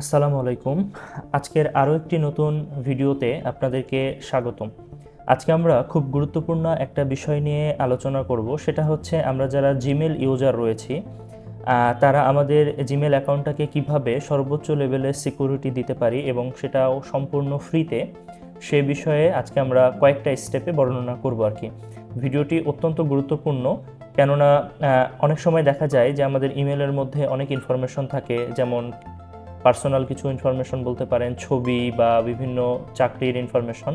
আসসালামু আলাইকুম। আজকের আরও একটি নতুন ভিডিওতে আপনাদেরকে স্বাগতম। আজকে আমরা খুব গুরুত্বপূর্ণ একটা বিষয় নিয়ে আলোচনা করব, সেটা হচ্ছে আমরা যারা জিমেল ইউজার রয়েছি তারা আমাদের জিমেল অ্যাকাউন্টটাকে কীভাবে সর্বোচ্চ লেভেলের সিকিউরিটি দিতে পারি এবং সেটাও সম্পূর্ণ ফ্রিতে, সে বিষয়ে আজকে আমরা কয়েকটা স্টেপে বর্ণনা করব আর কি। ভিডিওটি অত্যন্ত গুরুত্বপূর্ণ, কেননা অনেক সময় দেখা যায় যে আমাদের ইমেলের মধ্যে অনেক ইনফরমেশন থাকে, যেমন পার্সোনাল কিছু ইনফরমেশন বলতে পারেন, ছবি বা বিভিন্ন চাকরির ইনফরমেশন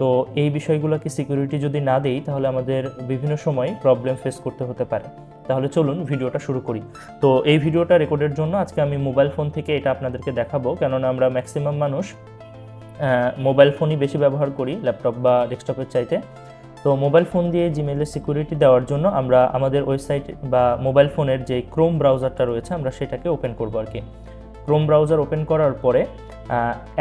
তো এই বিষয়গুলোকে সিকিউরিটি যদি না দেই, তাহলে আমাদের বিভিন্ন সময় প্রবলেম ফেস করতে হতে পারে। তাহলে চলুন ভিডিওটা শুরু করি। তো এই ভিডিওটা রেকর্ডের জন্য আজকে আমি মোবাইল ফোন থেকে এটা আপনাদেরকে দেখাবো। কেননা আমরা ম্যাক্সিমাম মানুষ মোবাইল ফোনই বেশি ব্যবহার করি ল্যাপটপ বা ডেস্কটপের চাইতে। তো মোবাইল ফোন দিয়ে জিমেলের সিকিউরিটি দেওয়ার জন্য আমরা আমাদের ওয়েবসাইট বা মোবাইল ফোনের যে ক্রোম ব্রাউজারটা রয়েছে, আমরা সেটাকে ওপেন করব আর কি। ক্রোম ব্রাউজার ওপেন করার পরে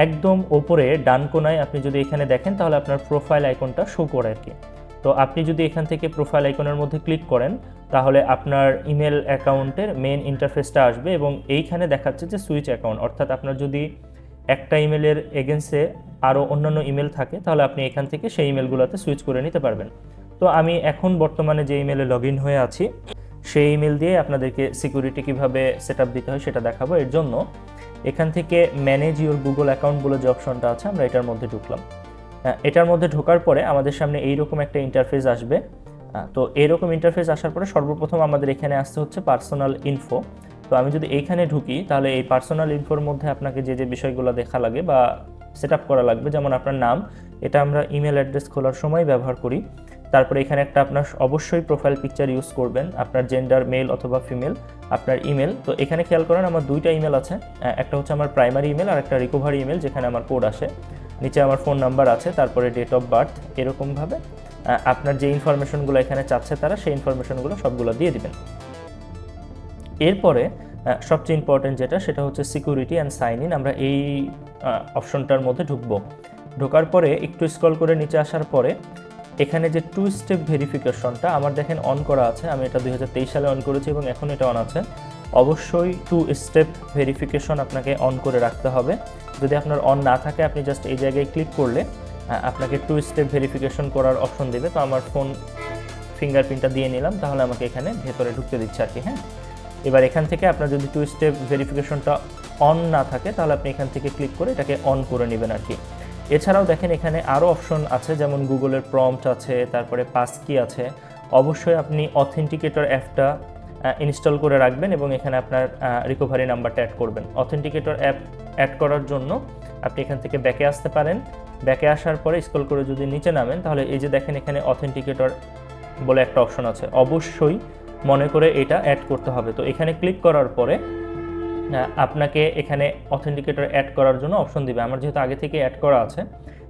একদম ওপরে ডান কোনায় আপনি যদি এখানে দেখেন, তাহলে আপনার প্রোফাইল আইকনটা শো করে আর কি। তো আপনি যদি এখান থেকে প্রোফাইল আইকনের মধ্যে ক্লিক করেন, তাহলে আপনার ইমেল অ্যাকাউন্টের মেন ইন্টারফেসটা আসবে এবং এইখানে দেখাচ্ছে যে সুইচ অ্যাকাউন্ট অর্থাৎ আপনার যদি একটা ইমেলের এগেন্সে আরও অন্যান্য ইমেল থাকে, তাহলে আপনি এখান থেকে সেই ইমেলগুলোতে সুইচ করে নিতে পারবেন। তো আমি এখন বর্তমানে যে ইমেলে লগ হয়ে আছি সেই ইমেল দিয়ে আপনাদেরকে সিকিউরিটি কীভাবে সেট দিতে হয় সেটা দেখাবো। এর জন্য এখান থেকে ম্যানেজ ইউর গুগল অ্যাকাউন্ট বলে যে অপশনটা আছে, আমরা এটার মধ্যে ঢুকলাম। এটার মধ্যে ঢোকার পরে আমাদের সামনে এইরকম একটা ইন্টারফেস আসবে। তো এইরকম ইন্টারফেস আসার পরে সর্বপ্রথম আমাদের এখানে আসতে হচ্ছে পার্সোনাল ইনফো তো আমি যদি এইখানে ঢুকি, তাহলে এই পার্সোনাল ইনফোর মধ্যে আপনাকে যে যে বিষয়গুলো দেখা লাগে বা সেট করা লাগবে, যেমন আপনার নাম, এটা আমরা ইমেল অ্যাড্রেস খোলার সময় ব্যবহার করি। তারপরে এখানে একটা আপনার অবশ্যই প্রোফাইল পিকচার ইউজ করবেন, আপনার জেন্ডার মেল অথবা ফিমেল আপনার ইমেল তো এখানে খেয়াল করেন, আমার দুইটা ইমেল আছে। একটা হচ্ছে আমার প্রাইমারি ইমেল আর একটা রিকভারি ইমেল যেখানে আমার কোড আসে। নিচে আমার ফোন নাম্বার আছে, তারপরে ডেট অফ বার্থ এরকমভাবে আপনার যে ইনফরমেশনগুলো এখানে চাচ্ছে তারা, সেই ইনফরমেশনগুলো সবগুলো দিয়ে দিবেন। এরপরে সবচেয়ে ইম্পর্টেন্ট যেটা, সেটা হচ্ছে সিকিউরিটি অ্যান্ড সাইন ইন আমরা এই অপশনটার মধ্যে ঢুকবো। ঢোকার পরে একটু স্ক্রল করে নিচে আসার পরে এখানে যে টু স্টেপ ভেরিফিকেশনটা আমার দেখেন অন করা আছে, আমি এটা দুই হাজার তেইশ সালে অন করেছি এবং এখন এটা অন আছে। অবশ্যই টু স্টেপ ভেরিফিকেশন আপনাকে অন করে রাখতে হবে। যদি আপনার অন না থাকে, আপনি জাস্ট এই জায়গায় ক্লিক করলে আপনাকে টু স্টেপ ভেরিফিকেশন করার অপশন দেবে। তো আমার ফোন ফিঙ্গারপ্রিন্টটা দিয়ে নিলাম, তাহলে আমাকে এখানে ভেতরে ঢুকতে দিচ্ছে আর কি হ্যাঁ? এবার এখান থেকে আপনার যদি টু স্টেপ ভেরিফিকেশনটা অন না থাকে, তাহলে আপনি এখান থেকে ক্লিক করে এটাকে অন করে নেবেন আর কি। এছাড়াও দেখেন এখানে আরও অপশন আছে, যেমন গুগলের প্রম্পট আছে, তারপরে পাসকি আছে। অবশ্যই আপনি অথেন্টিকেটর অ্যাপটা ইনস্টল করে রাখবেন এবং এখানে আপনার রিকভারি নাম্বারটা অ্যাড করবেন। অথেন্টিকেটর অ্যাপ অ্যাড করার জন্য আপনি এখান থেকে ব্যাকে আসতে পারেন। ব্যাকে আসার পরে স্ক্রল করে যদি নিচে নামেন, তাহলে এই যে দেখেন এখানে অথেন্টিকেটর বলে একটা অপশন আছে। অবশ্যই মনে করে এটা অ্যাড করতে হবে। তো এখানে ক্লিক করার পরে আপনাকে এখানে অথেন্টিকেটর অ্যাড করার জন্য অপশন দিবে। আমার যেহেতু আগে থেকে অ্যাড করা আছে,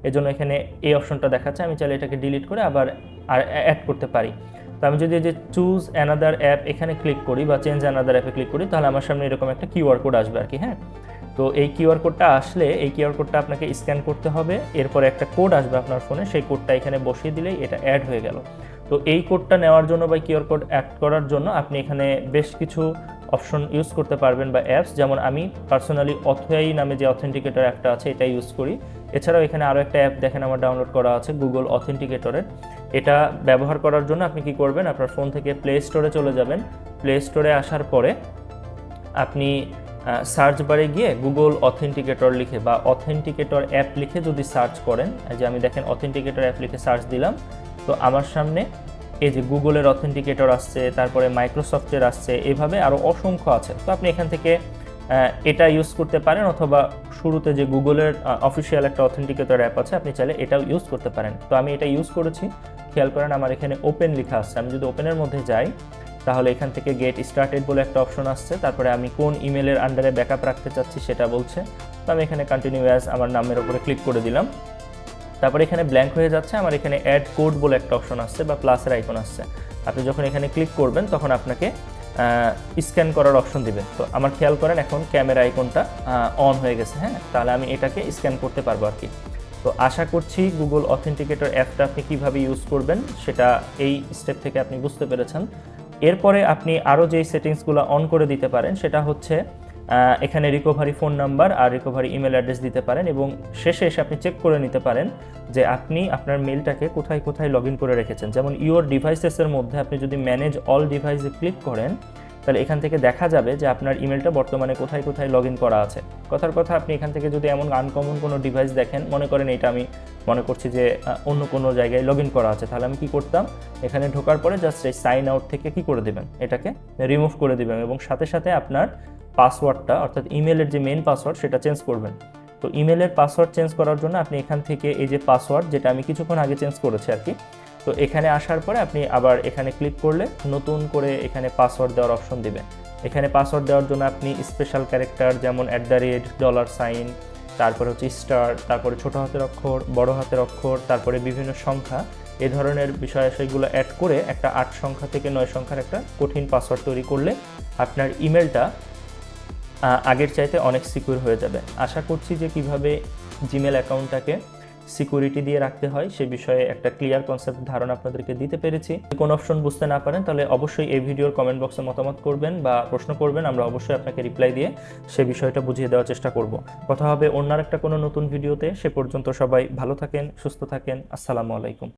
এজন্য এখানে এই অপশনটা দেখাচ্ছে। আমি চাইলে এটাকে ডিলিট করে আবার আর অ্যাড করতে পারি। তো আমি যদি যে চুজ অ্যানাদার অ্যাপ এখানে ক্লিক করি বা চেঞ্জ অ্যানাদার অ্যাপে ক্লিক করি, তাহলে আমার সামনে এরকম একটা কিউআর কোড আসবে আর কি হ্যাঁ? তো এই কিউআর কোডটা আসলে এই কিউআর কোডটা আপনাকে স্ক্যান করতে হবে। এরপরে একটা কোড আসবে আপনার ফোনে সেই কোডটা এখানে বসিয়ে দিলেই এটা অ্যাড হয়ে গেল। তো এই কোডটা নেওয়ার জন্য বা কিউআর কোড অ্যাড করার জন্য আপনি এখানে বেশ কিছু অপশন ইউজ করতে পারবেন বা অ্যাপস যেমন আমি পার্সোনালি অথয়াই নামে যে অথেন্টিকেটর একটা আছে, এটা ইউজ করি। এছাড়াও এখানে আরও একটা অ্যাপ দেখেন আমার ডাউনলোড করা আছে গুগল অথেন্টিকেটরের এটা ব্যবহার করার জন্য আপনি কি করবেন, আপনার ফোন থেকে প্লে স্টোরে চলে যাবেন। প্লে স্টোরে আসার পরে আপনি সার্চ বারে গিয়ে গুগল অথেন্টিকেটর লিখে বা অথেন্টিকেটর অ্যাপ লিখে যদি সার্চ করেন যে আমি দেখেন অথেন্টিকেটর অ্যাপ লিখে সার্চ দিলাম, তো আমার সামনে এই যে গুগলের অথেন্টিকেটর আসছে, তারপরে মাইক্রোসফটের আসছে, এভাবে আরও অসংখ্য আছে। তো আপনি এখান থেকে এটা ইউজ করতে পারেন অথবা শুরুতে যে গুগলের অফিসিয়াল একটা অথেন্টিকেটর অ্যাপ আছে, আপনি চাইলে এটাও ইউজ করতে পারেন। তো আমি এটা ইউজ করেছি। খেয়াল করেন আমার এখানে ওপেন লেখা আসছে আমি যদি ওপেনের মধ্যে যাই তাহলে এখান থেকে গেট স্টার্টেড বলে একটা অপশন আসছে। তারপরে আমি কোন ইমেলের আন্ডারে ব্যাকআপ রাখতে চাচ্ছি সেটা বলছে। তো আমি এখানে কন্টিনিউ আমার নামের উপরে ক্লিক করে দিলাম। তারপরে এখানে ব্ল্যাঙ্ক হয়ে যাচ্ছে। আমার এখানে অ্যাড কোড বলে একটা অপশন আসছে বা প্লাসের আইকন আসছে। আপনি যখন এখানে ক্লিক করবেন, তখন আপনাকে স্ক্যান করার অপশন দিবে। তো আমার খেয়াল করেন, এখন ক্যামেরা আইকনটা অন হয়ে গেছে হ্যাঁ? তাহলে আমি এটাকে স্ক্যান করতে পারব আর কি। তো আশা করছি গুগল অথেন্টিকেটর অ্যাপটা আপনি কীভাবে ইউজ করবেন, সেটা এই স্টেপ থেকে আপনি বুঝতে পেরেছেন। এরপরে আপনি আরও যেই সেটিংসগুলো অন করে দিতে পারেন, সেটা হচ্ছে এখানে রিকভারি ফোন নাম্বার আর রিকভারি ইমেল অ্যাড্রেস দিতে পারেন এবং শেষে এসে আপনি চেক করে নিতে পারেন যে আপনি আপনার মেলটাকে কোথায় কোথায় লগ করে রেখেছেন। যেমন ইওর ডিভাইসেসের মধ্যে আপনি যদি ম্যানেজ অল ডিভাইসে ক্লিক করেন, তাহলে এখান থেকে দেখা যাবে যে আপনার ইমেলটা বর্তমানে কোথায় কোথায় লগ করা আছে। কথার কথা, আপনি এখান থেকে যদি এমন আনকমন কোনো ডিভাইস দেখেন, মনে করেন এটা আমি মনে করছি যে অন্য কোনো জায়গায় লগ ইন করা আছে। তাহলে আমি কি করতাম? এখানে ঢোকার পরে জাস্ট এই সাইন আউট থেকে কি করে দেবেন? এটাকে রিমুভ করে দিবেন এবং সাথে সাথে আপনার পাসওয়ার্ডটা অর্থাৎ ইমেলের যে মেন পাসওয়ার্ড সেটা চেঞ্জ করবেন। তো ইমেলের পাসওয়ার্ড চেঞ্জ করার জন্য আপনি এখান থেকে এই যে পাসওয়ার্ড যেটা আমি কিছুক্ষণ আগে চেঞ্জ করেছি আর কি, তো এখানে আসার পরে আপনি আবার এখানে ক্লিক করলে নতুন করে এখানে পাসওয়ার্ড দেওয়ার অপশন দিবেন। এখানে পাসওয়ার্ড দেওয়ার জন্য আপনি স্পেশাল ক্যারেক্টার যেমন at the rate dollar sign তারপরে হচ্ছে স্টার তারপরে ছোট হাতের অক্ষর, বড় হাতের অক্ষর, তারপরে বিভিন্ন সংখ্যা। এ ধরনের বিষয় সেগুলো অ্যাড করে একটা আট সংখ্যা থেকে নয় সংখ্যার একটা কঠিন পাসওয়ার্ড তৈরি করলে আপনার ইমেলটা আগের চাইতে অনেক সিকিউর হয়ে যাবে। আশা করছি যে কীভাবে জিমেল অ্যাকাউন্টটাকে সিকিউরিটি দিয়ে রাখতে হয়, সে বিষয়ে একটা ক্লিয়ার কনসেপ্ট ধারণা আপনাদেরকে দিতে পেরেছি। কোন অপশন বুঝতে না পারেন, তাহলে অবশ্যই এই ভিডিওর কমেন্ট বক্সে মতামত করবেন বা প্রশ্ন করবেন, আমরা অবশ্যই আপনাকে রিপ্লাই দিয়ে সে বিষয়টা বুঝিয়ে দেওয়ার চেষ্টা করব। কথা হবে অন্য একটা কোনো নতুন ভিডিওতে সে পর্যন্ত সবাই ভালো থাকেন, সুস্থ থাকেন, আসসালামু আলাইকুম।